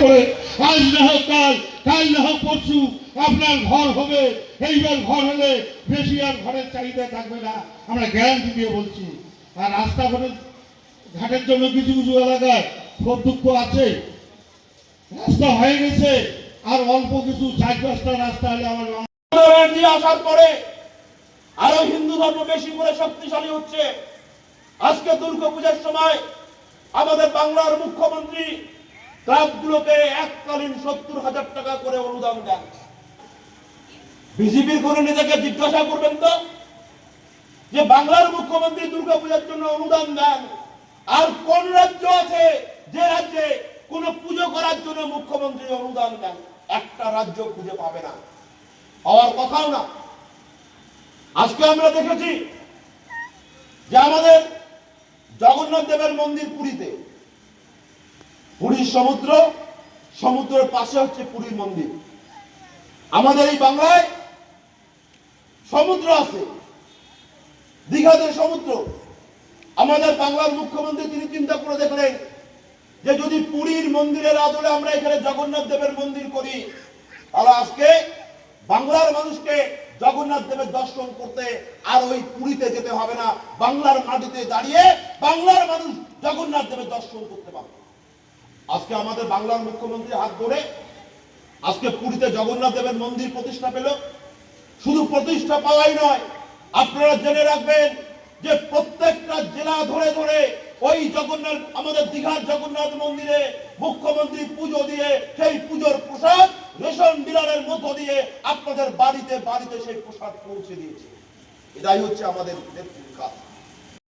করে আজ না হোক কাল কাল না হোক পরশু, আপনার ঘর হবে। এইবার ঘর হলে বেশি আর ঘরের চাহিদা থাকবে না। আমরা গ্যারান্টি দিয়ে বলছি। আর রাস্তা ঘাটের জন্য কিছু কিছু এলাকায় খুব দুঃখ আছে। রাস্তা হয়ে গেছে। আর অল্প কিছু, চার পাঁচটা রাস্তা হলে আমার আসার পরে আরও হিন্দু ধর্ম বেশি করে শক্তিশালী হচ্ছে। আজকে দুর্গাপূজার সময় আমাদের বাংলার মুখ্যমন্ত্রী ক্লাবগুলোকে এককালীন সত্তর হাজার টাকা করে অনুদান দেন। বিজেপির কোন নেতাকে জিজ্ঞাসা করবেন তো, যে বাংলার মুখ্যমন্ত্রী দুর্গাপূজার জন্য অনুদান দেন, আর কোন রাজ্য আছে যে রাজ্যে কোন পুজো করার জন্য মুখ্যমন্ত্রী অনুদান দেন? একটা রাজ্য খুঁজে পাবে না। হওয়ার কথাও না। আজকে আমরা দেখেছি যে আমাদের জগন্নাথ দেবের মন্দির পুরীতে পুরীর সমুদ্র, সমুদ্রের পাশে হচ্ছে পুরীর মন্দির। আমাদের এই বাংলায় সমুদ্র আছে দীঘাতে সমুদ্র। আমাদের বাংলার মুখ্যমন্ত্রী তিনি চিন্তা করে দেখলেন যে যদি পুরীর মন্দিরের আদলে আমরা এখানে জগন্নাথ দেবের মন্দির করি, তাহলে আজকে বাংলার মানুষকে জগন্নাথ দেবের দর্শন করতে আর ওই পুরীতে যেতে হবে না। বাংলার মাটিতে দাঁড়িয়ে বাংলার মানুষ জগন্নাথ দেবের দর্শন করতে পারবে। আজকে আমাদের বাংলার মুখ্যমন্ত্রী হাত ধরে আজকে পুরীতে জগন্নাথ দেবের মন্দির প্রতিষ্ঠা পেল। শুধু প্রতিষ্ঠা পাওয়াই নয়, আপনারা জেনে রাখবেন যে প্রত্যেকটা জেলা ধরে ধরে ওই জগন্নাথ, আমাদের দীঘার জগন্নাথ মন্দিরে মুখ্যমন্ত্রী পুজো দিয়ে, সেই পুজোর প্রসাদ রেশন ডিলারের মধ্য দিয়ে আপনাদের বাড়িতে বাড়িতে সেই প্রসাদ পৌঁছে দিয়েছে। এটাই হচ্ছে আমাদের কাজ